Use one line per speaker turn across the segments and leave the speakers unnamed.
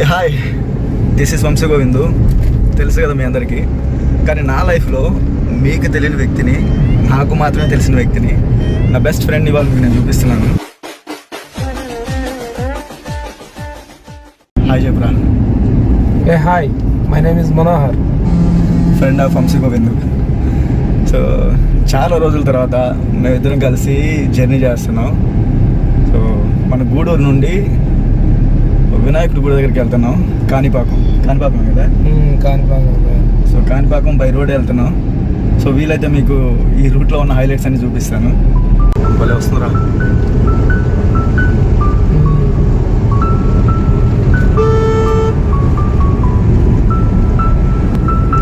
A hi. This is వంశ గోవిందు. తెలుసు కదా మీ అందరికీ. కానీ నా లైఫ్లో మీకు తెలియని వ్యక్తిని నాకు మాత్రమే తెలిసిన వ్యక్తిని నా బెస్ట్ ఫ్రెండ్ ఇవాళ మీకు నేను చూపిస్తున్నాను. హాయ్ చెప్పరా
Hey, hi. My name is Manohar.
Friend of Vamshi Govindu. So చాలా రోజుల తర్వాత మేమిద్దరం కలిసి జర్నీ చేస్తున్నాం. సో మన గూడూరు నుండి వినాయకుడి గుడి దగ్గరికి వెళ్తున్నాం. కాణిపాకం. కాణిపాకం కదా.
Kanpanga.
So Kanipakam by road వెళ్తున్నాం. సో వీలైతే మీకు ఈ రూట్లో ఉన్న హైలైట్స్ అన్ని చూపిస్తాను. భలే వస్తుందిరా.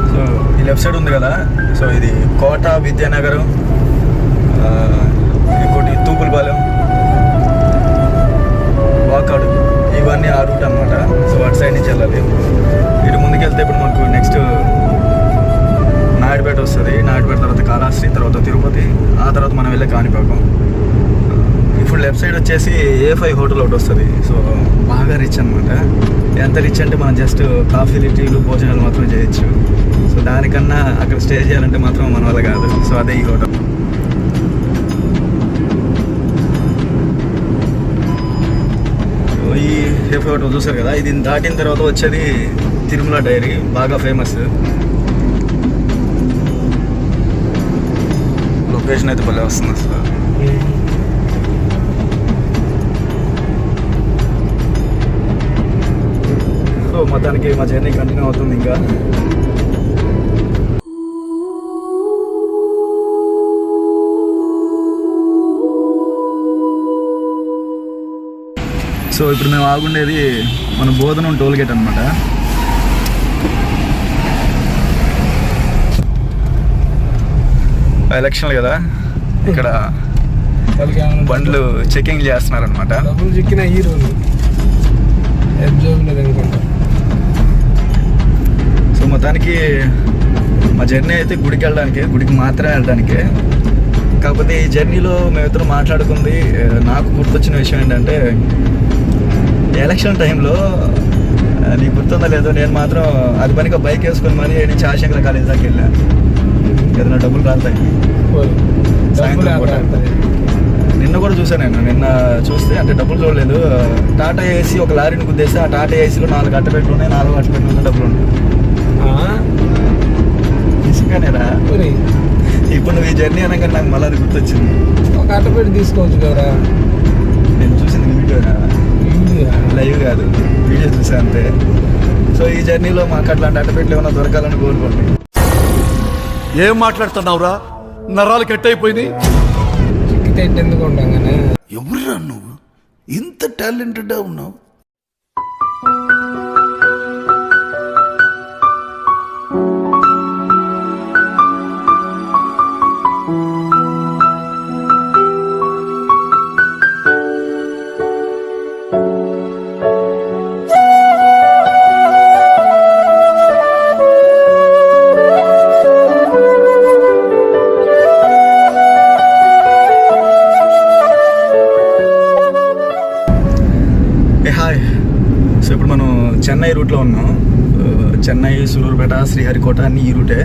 సో ఈ లెఫ్ట్ సైడ్ ఉంది కదా? సో ఇది కోట విద్యానగరం ఇవన్నీ ఆ రూట్ అనమాట సో అటు సైడ్ నుంచి వెళ్ళాలి ఇటు ముందుకెళ్తే ఇప్పుడు మనకు నెక్స్ట్ నాయుడుపేట వస్తుంది. నాయుడుపేట తర్వాత కాళహస్తి తర్వాత తిరుపతి. ఆ తర్వాత మనం వెళ్ళే కాణిపాకం. ఇప్పుడు లెఫ్ట్ సైడ్ వచ్చేసి ఏ ఫైవ్ హోటల్ ఒకటి వస్తుంది. సో బాగా రిచ్ అనమాట ఎంత రిచ్ అంటే మనం జస్ట్ కాఫీలు టీలు భోజనాలు మాత్రం చేయొచ్చు. సో దానికన్నా అక్కడ స్టే చేయాలంటే మాత్రం మన వల్ల కాదు. సో అదే ఈ హోటల్ ఈ ఒకటి చూసారు కదా? ఇది దాటిన తర్వాత వచ్చేది తిరుమల డైరీ బాగా ఫేమస్ లొకేషన్ అయితే భలే వస్తుంది అసలు. సో మొత్తానికి మా జర్నీ కంటిన్యూ అవుతుంది ఇంకా. సో ఇప్పుడు మేము ఆగుండేది మన బోధనం టోల్ గేట్ అనమాట ఎలక్షన్లు కదా ఇక్కడ బండ్లు చెకింగ్ చేస్తున్నారు అనమాట
చిక్కిన హీరోలు
సో మొత్తానికి మా జర్నీ అయితే గుడికి వెళ్ళడానికి గుడికి మాత్రమే వెళ్ళడానికి. కాకపోతే ఈ జర్నీలో మేమిద్దరం మాట్లాడుకుంది నాకు గుర్తొచ్చిన విషయం ఏంటంటే ఎలక్షన్ టైంలో నీకు గుర్తుందా లేదో నేను మాత్రం అది పనిగా బైక్ వేసుకొని మరి నేను చాశంకర కాలేజ్ దాకా వెళ్ళాను ఏదైనా డబ్బులు రాలుతాయి.
డబ్బులు
సాయంత్రం పూట. నిన్న కూడా చూసాను నేను నిన్న చూస్తే అంటే డబ్బులు చూడలేదు టాటా ఏసీ ఒక లారీని గుద్దేస్తే ఆ టాటా ఏసీలో నాలుగు అట్టపెట్లు ఉన్నాయి నాలుగు అట్టపెట్లు ఉన్నాయి డబ్బులు ఉన్నాయి? నిజంగానేరా. ఇప్పుడు నువ్వు ఈ జర్నీ అనగా నాకు మళ్ళీ అది గుర్తొచ్చింది
ఒక అట్టపెట్టి తీసుకోవచ్చు కదరా
నేను చూసింది వీడియో. లైవ్ కాదు. వీడియో చూసా అంతే. సో ఈ జర్నీలో మాకు అట్లాంటి అట్టపెట్లు ఏమైనా దొరకాలని కోరుకోండి.
ఏం మాట్లాడుతున్నావురా? నరాలు కట్ అయిపోయినాయి
చిక్కితే ఇటు ఎందుకు
ఎవరురా నువ్వు? ఇంత టాలెంటెడ్ ఉన్నావు.
ఏ హాయ్ సో ఇప్పుడు మనం చెన్నై రూట్లో ఉన్నాం. Uh, చెన్నై సూలూరుపేట శ్రీహరికోట అన్ని ఈ రూటే.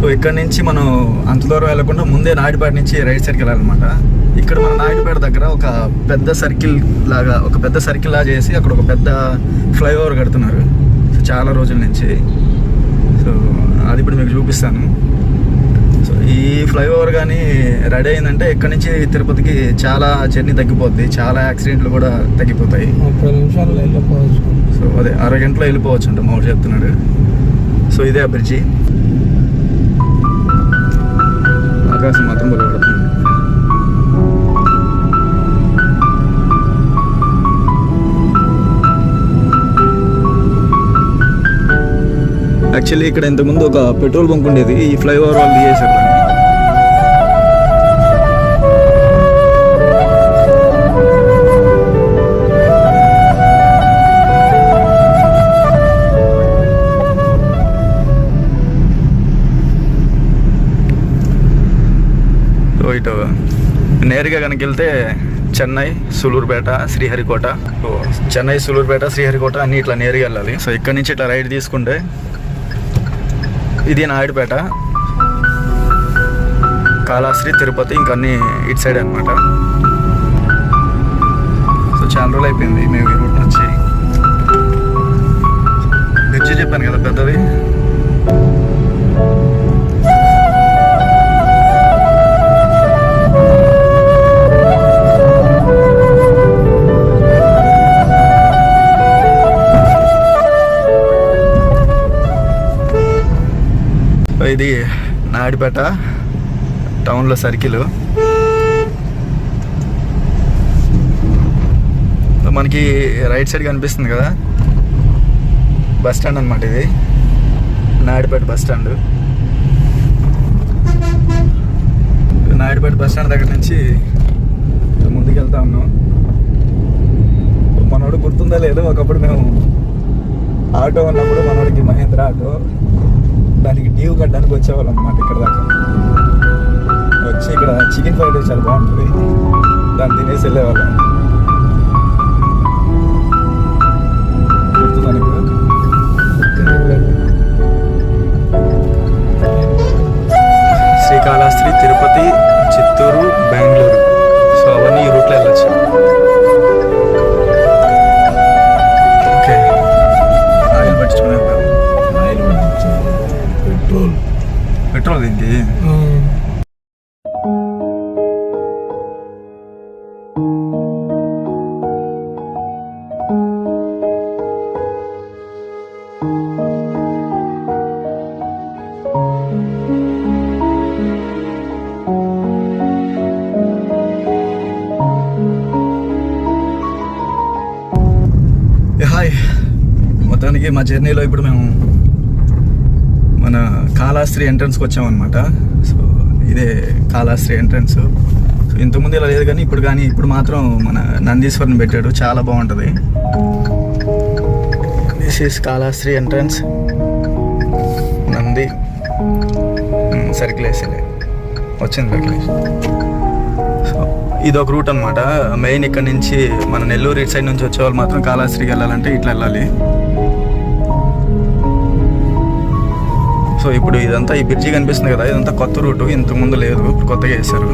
సో ఇక్కడ నుంచి మనం అంత దూరం వెళ్ళకుండా ముందే నాయుడుపేట నుంచి రైట్ సైడ్కి వెళ్ళాలన్నమాట. ఇక్కడ మన నాయుడుపేట దగ్గర ఒక పెద్ద సర్కిల్ లాగా ఒక పెద్ద సర్కిల్ లాగా చేసి అక్కడ ఒక పెద్ద ఫ్లైఓవర్ కడుతున్నారు. సో చాలా రోజుల నుంచి. సో అది ఇప్పుడు మీకు చూపిస్తాను. ఈ ఫ్లైఓవర్ కానీ రెడీ అయిందంటే ఇక్కడ నుంచి తిరుపతికి చాలా జర్నీ తగ్గిపోద్ది. చాలా యాక్సిడెంట్లు కూడా తగ్గిపోతాయి.
ముప్పై నిమిషాల్లో వెళ్ళిపోవచ్చు.
సో అదే అరగంటలో వెళ్ళిపోవచ్చు అంట మామూలు చెప్తున్నాడు. సో ఇదే ఆ బ్రిడ్జి. ఆకాశం మాత్రం బలపడుతుంది యాక్చువల్లీ ఇక్కడ ఇంతకుముందు ఒక పెట్రోల్ బంక్ ఉండేది. ఈ ఫ్లైఓవర్ వాళ్ళు తీసేశారు నేరుగా కనుక వెళ్తే చెన్నై సులూరుపేట శ్రీహరికోట. చెన్నై సులూరుపేట శ్రీహరికోట అన్ని ఇట్లా నేరుగా వెళ్ళాలి. సో ఇక్కడ నుంచి ఇట్లా రైడ్ తీసుకుంటే ఇది నాయుడుపేట కాళాశ్రీ తిరుపతి ఇంకా అన్ని ఇటు సైడ్ అనమాట సో చాలా రోజులు అయిపోయింది మేము ఈ రూట్ నుంచి బ్రిడ్జి చెప్పాను కదా పెద్దది. ఇది నాయుడుపేట టౌన్లో సర్కిల్. మనకి రైట్ సైడ్ కనిపిస్తుంది కదా. బస్ స్టాండ్ అనమాట ఇది. Naidupeta bus stand. Naidupeta bus stand దగ్గర నుంచి ముందుకు వెళ్తా ఉన్నాం. మనోడు గుర్తుందా లేదు ఒకప్పుడు మేము ఆటో ఉన్నప్పుడు మనోడికి మహేంద్ర ఆటో. దానికి డీవ్ కట్టడానికి వచ్చేవాళ్ళం అనమాట ఇక్కడ దాకా. వచ్చి ఇక్కడ చికెన్ ఫ్రైడ్ రైస్ చాలా బాగుంటుంది. దాన్ని తినేసి వెళ్ళేవాళ్ళం. మొత్తానికి మా జర్నీలో ఇప్పుడు మేము మన కాళాస్త్రి ఎంట్రన్స్కి వచ్చామన్నమాట. సో ఇదే కాళాస్త్రి ఎంట్రన్స్ సో ఇంతకుముందు ఇలా లేదు కానీ ఇప్పుడు కానీ ఇప్పుడు మాత్రం మన నందీశ్వరిని పెట్టాడు. చాలా బాగుంటుంది. This is Kalahasti entrance Nandi. Circle వేసేలే. వచ్చింది సర్కిల్ సో ఇది ఒక రూట్ అనమాట మెయిన్ ఇక్కడ నుంచి మన నెల్లూరు ఇటు సైడ్ నుంచి వచ్చేవాళ్ళు మాత్రం కాళాస్త్రికి వెళ్ళాలంటే ఇట్లా వెళ్ళాలి. సో ఇప్పుడు ఇదంతా ఈ బ్రిడ్జి కనిపిస్తుంది కదా ఇదంతా కొత్త రూటు ఇంతకు ముందు లేదు ఇప్పుడు కొత్తగా వేశారు.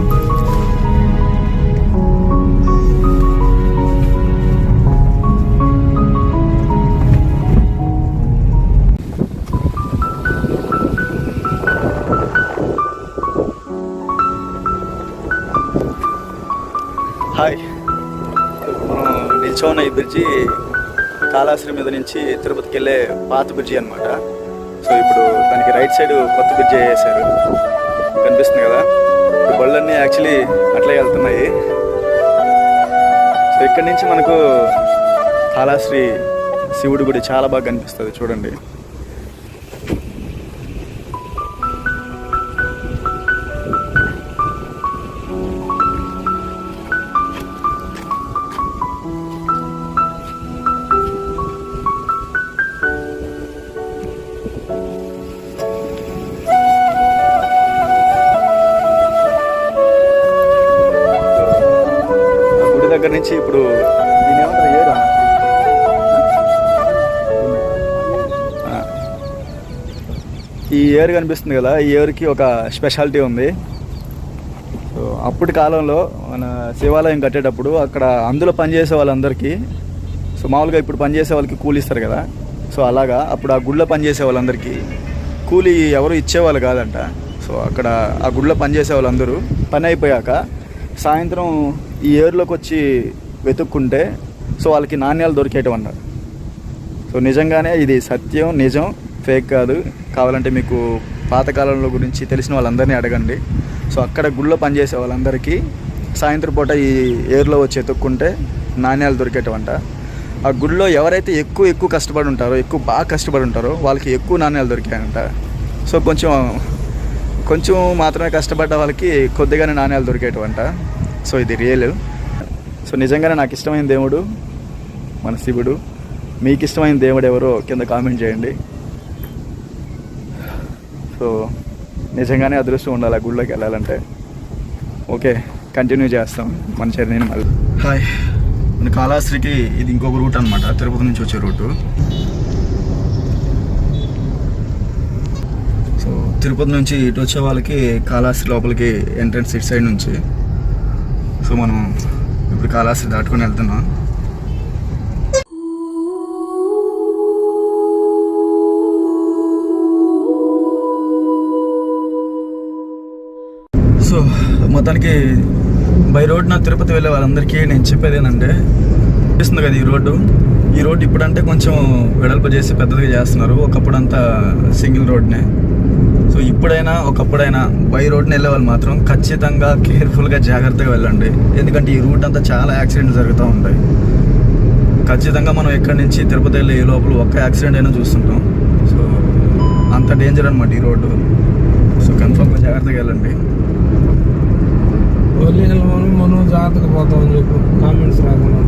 హాయ్. మనం నిల్చోన్న ఈ బ్రిడ్జి కాళాశ్రీ మీద నుంచి తిరుపతికి వెళ్ళే పాత బ్రిడ్జి అనమాట సో ఇప్పుడు రైట్ సైడ్ కొత్త బ్రిడ్జ్ వేసారు. కనిపిస్తుంది కదా? బళ్ళన్నీ యాక్చువల్లీ అట్లే వెళ్తున్నాయి. సో ఇక్కడి నుంచి మనకు కాళాశ్రీ శివుడి గుడి చాలా బాగా కనిపిస్తుంది. చూడండి. నుంచి ఇప్పుడు దీని ఏమంటారు ఏరా ఈ ఏరు కనిపిస్తుంది కదా ఈ ఏరుకి ఒక స్పెషాలిటీ ఉంది. సో అప్పటి కాలంలో మన శివాలయం కట్టేటప్పుడు అక్కడ అందులో పనిచేసే వాళ్ళందరికీ సో మామూలుగా ఇప్పుడు పనిచేసే వాళ్ళకి కూలి ఇస్తారు కదా. సో అలాగా అప్పుడు ఆ గుడిలో పనిచేసే వాళ్ళందరికీ కూలి ఎవరు ఇచ్చేవాళ్ళు కాదంట. సో అక్కడ ఆ గుడిలో పనిచేసే వాళ్ళందరూ పని అయిపోయాక సాయంత్రం ఈ ఏరులోకి వచ్చి వెతుక్కుంటే సో వాళ్ళకి నాణ్యాలు దొరికేయటం అన్నారు సో నిజంగానే ఇది సత్యం నిజం ఫేక్ కాదు. కావాలంటే మీకు పాతకాలంలో గురించి తెలిసిన వాళ్ళందరినీ అడగండి. సో అక్కడ గుళ్ళో పనిచేసే వాళ్ళందరికీ సాయంత్రం పూట ఈ ఏర్లో వచ్చి ఎతుక్కుంటే నాణ్యాలు దొరికేటవంట. ఆ గుడిలో ఎవరైతే ఎక్కువ ఎక్కువ కష్టపడి ఉంటారో ఎక్కువ బాగా కష్టపడి ఉంటారో వాళ్ళకి ఎక్కువ నాణ్యాలు దొరికాయంట. సో కొంచెం కొంచెం మాత్రమే కష్టపడ్డ వాళ్ళకి కొద్దిగానే నాణ్యాలు దొరికేటవంట. సో ఇది రియల్ సో నిజంగానే నాకు ఇష్టమైన దేవుడు మన శివుడు. మీకు ఇష్టమైన దేవుడు ఎవరో కింద కామెంట్ చేయండి. సో నిజంగానే అదృష్టం ఉండాలి ఆ గుళ్ళోకి వెళ్ళాలంటే. ఓకే కంటిన్యూ చేస్తాం మన జర్నీని మళ్ళీ. హాయ్ మన కాళహస్త్రికి ఇది ఇంకొక రూట్ అనమాట తిరుపతి నుంచి వచ్చే రూటు సో తిరుపతి నుంచి ఇటు వచ్చే వాళ్ళకి కాళహస్తి లోపలికి ఎంట్రన్స్ ఇటు సైడ్ నుంచి. సో మనం ఇప్పుడు కాలాస్త్రి దాటుకొని వెళ్తున్నాం. సో మొత్తానికి బై రోడ్ నా తిరుపతి వెళ్ళే వాళ్ళందరికీ నేను చెప్పేది ఏంటంటే అనిపిస్తుంది కదా ఈ రోడ్డు. ఈ రోడ్డు ఇప్పుడంటే కొంచెం వెడల్పు చేసి పెద్దదిగా చేస్తున్నారు. ఒకప్పుడు అంతా సింగిల్ రోడ్నే. సో ఇప్పుడైనా ఒకప్పుడైనా బై రోడ్ని వెళ్ళే వాళ్ళు మాత్రం ఖచ్చితంగా కేర్ఫుల్గా జాగ్రత్తగా వెళ్ళండి. ఎందుకంటే ఈ రూట్ అంతా చాలా యాక్సిడెంట్లు జరుగుతూ ఉంటాయి. ఖచ్చితంగా మనం ఎక్కడి నుంచి తిరుపతి వెళ్ళే ఈ లోపల ఒక్క యాక్సిడెంట్ అయినా చూస్తుంటాం. సో అంత డేంజర్ అనమాట ఈ రోడ్డు. సో కన్ఫర్మ్గా జాగ్రత్తగా వెళ్ళండి.
మనం మనం జాగ్రత్తగా పోతామని చెప్పు కామెంట్స్ రాకుండా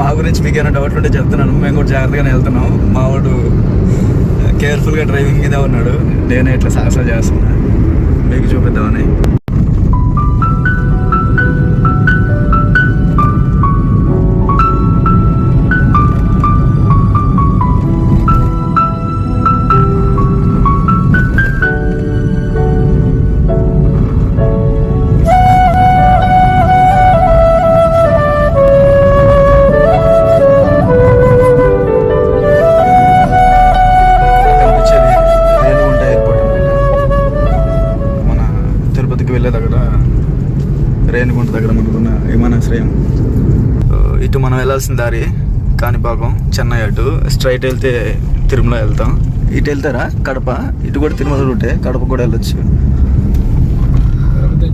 మా గురించి మీకు ఏమైనా డౌట్ ఉంటే చెప్తున్నాను. మేము కూడా జాగ్రత్తగానే వెళ్తున్నాం. మా వాడు కేర్ఫుల్గా డ్రైవింగ్ మీద ఉన్నాడు. నేను ఇట్లా సాహసం చేస్తున్నా. మీకు చూపిద్దామని. వెళ్ళాల్సిన దారి కాణిపాకం చెన్నై అటు. స్ట్రైట్ వెళ్తే తిరుమల వెళ్తాం. ఇటు వెళ్తారా? కడప. ఇటు కూడా తిరుమల రూటే. కడప కూడా వెళ్ళొచ్చు.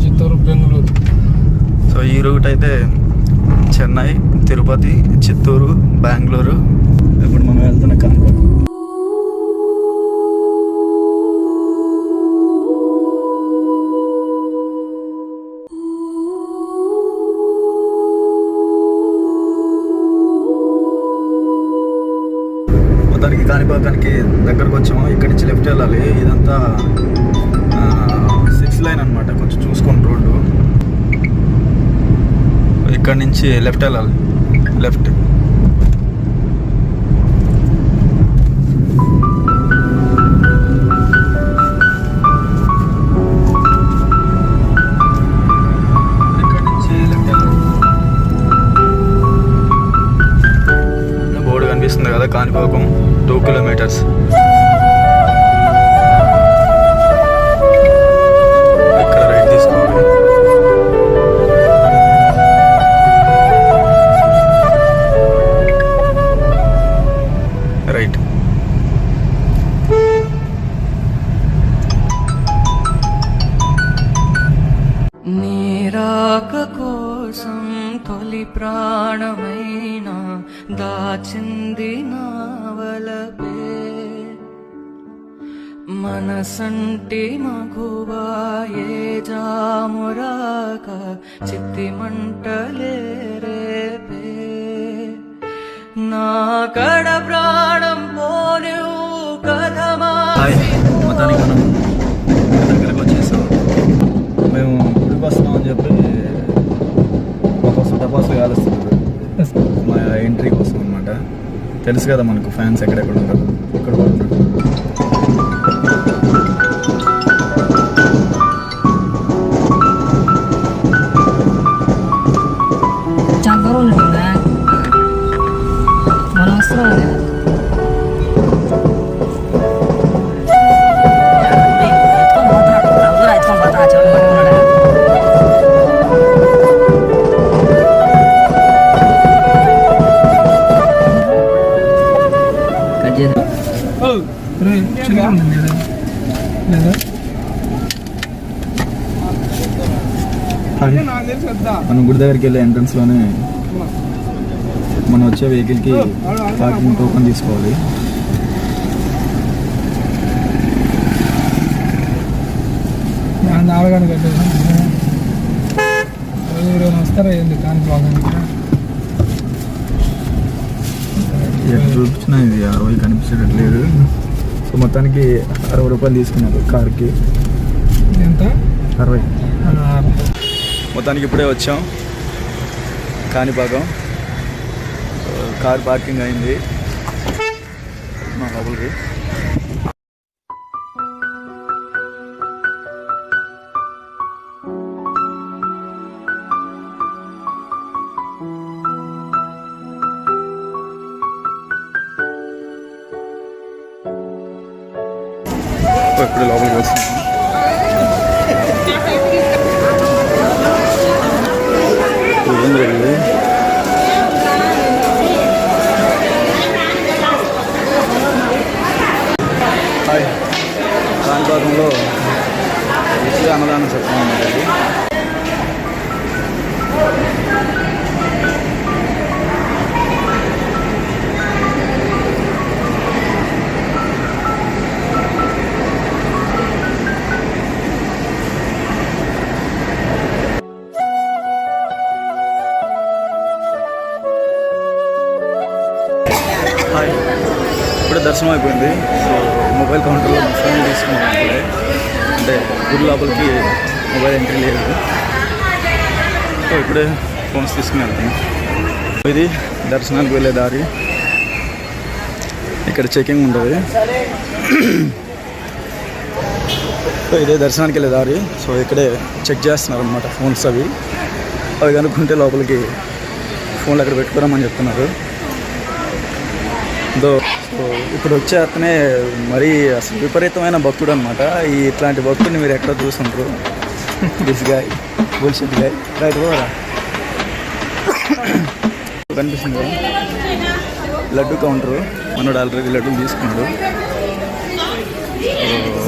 చిత్తూరు బెంగళూరు.
సో ఈ రూట్ అయితే చెన్నై తిరుపతి చిత్తూరు బెంగళూరు. ఇప్పుడు మనం వెళ్తున్న కాణిపాకం. మొత్తానికి కాణిపాకానికి దగ్గరకు వచ్చాము. ఇక్కడి నుంచి లెఫ్ట్ వెళ్ళాలి. ఇదంతా సిక్స్ లైన్ అనమాట కొంచెం చూసుకోండి రోడ్డు. ఇక్కడ నుంచి లెఫ్ట్ వెళ్ళాలి. లెఫ్ట్ ఇక్కడ నుంచి బోర్డు కనిపిస్తుంది కదా కాణిపాకం.
మనసంటి మగువాయే జామురాక చిత్తి మంటలే రేపే. నా కడ ప్రాణం పోలేవు కథమా
మొత్తానికి మనం దగ్గరకు వచ్చేసాం. మేము గుడికి వస్తున్నామని చెప్పి మాకోసం కోసం కాలుస్తున్నారు. మా ఎంట్రీ కోసం అనమాట తెలుసు కదా మనకు ఫ్యాన్స్ ఎక్కడెక్కడ ఉంటారు? ఎక్కడ ఉంటారు?
మనం
గుడి దగ్గరికి వెళ్ళే ఎంట్రన్స్లోనే మనం వచ్చే వెహికల్కి పార్కింగ్ టోకెన్ తీసుకోవాలి.
నా నాలుగాను కట్టేదా ఎవరైనా వస్తారా ఏంది? కానీ బాగుంది
ఎక్కడ చూపించినా ఇది అరవై కనిపించేటట్లేదు. సో మొత్తానికి అరవై రూపాయలు తీసుకున్నారు కార్కి.
ఎంత?
అరవై. మొత్తానికి ఇప్పుడే వచ్చాం. కాణిపాకం. కార్ పార్కింగ్ అయింది. మా లోపలికి మొబైల్ ఎంట్రీ లేదు. సో ఇప్పుడే ఫోన్స్ తీసుకుని ఇది దర్శనానికి వెళ్ళే దారి. ఇక్కడ చెకింగ్ ఉంటుంది. సో ఇదే దర్శనానికి వెళ్ళే దారి. సో ఇక్కడే చెక్ చేస్తున్నారు అనమాట ఫోన్స్ అవి. అవి కనుక్కుంటే లోపలికి ఫోన్లు అక్కడ పెట్టుకోరామని చెప్తున్నారు. దో సో ఇప్పుడు వచ్చే అతనే మరీ అసలు విపరీతమైన భక్తుడు అనమాట ఈ ఇట్లాంటి భక్తుడిని మీరు ఎక్కడ చూసుంటారు this guy bullshit guy right పోరా కనిపిస్తుంది లడ్డు కౌంటరు మనోడు ఆల్రెడీ లడ్డూలు తీసుకున్నాడు.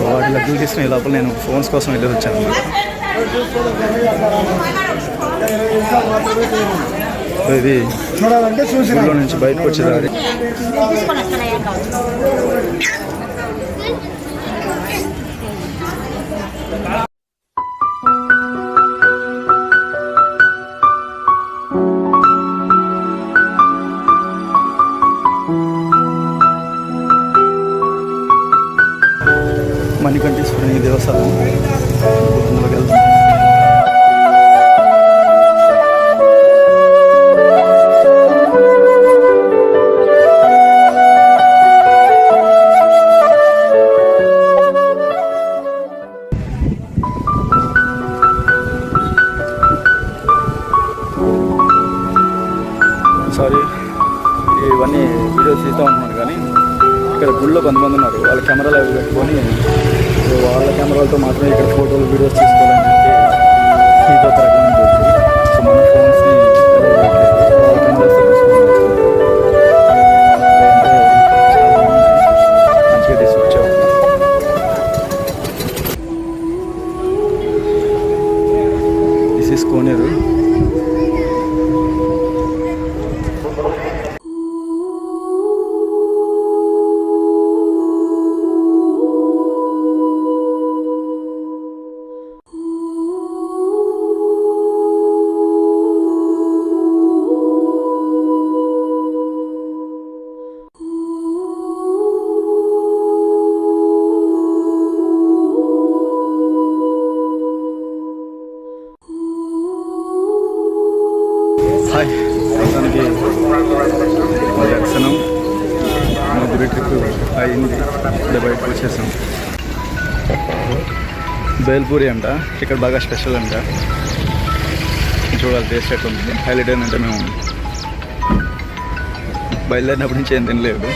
వాటి లడ్డూలు తీసుకునే లోపల నేను ఫోన్స్ కోసం వెళ్ళి వచ్చాను. ఇది గుడిలో నుంచి బయటకు వచ్చేదారి ట్రిప్ అయింది. ఇప్పుడే బయటకు వచ్చేసాం. బేల్పూరి అంట. ఇక్కడ బాగా స్పెషల్ అంట. చూడాలి టేస్ట్ ఎట్లా ఉంది. హైలైట్ ఏంటంటే మేము బయలుదేరినప్పటి నుంచి ఏం తినలేదు.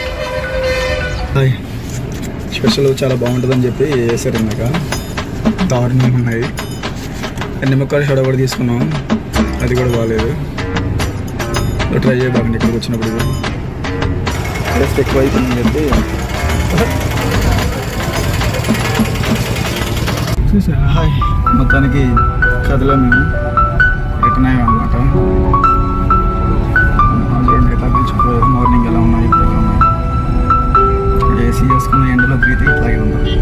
స్పెషల్ చాలా బాగుంటుందని చెప్పి వేసారు ఇందాక. దారుణంగా ఉన్నాయి. నిమ్మకాయ షడ కూడా తీసుకున్నాం. అది కూడా బాగాలేదు. ట్రై చేయబాకండి ఇక్కడికి వచ్చినప్పుడు. జస్ట్ ఎక్కువైపోయిందని చెప్పి చూసా హాయ్ మొత్తానికి కథలో మేము రిటర్న్ అయ్యాం అనమాట చూడండి పిలిచిపోయారు మార్నింగ్ ఎలా ఉన్నాయి ఎలా ఉన్నాయి. ఏసీ వేసుకున్న ఎండలో బ్రీతింగ్ ఇట్లాగే ఉంటుంది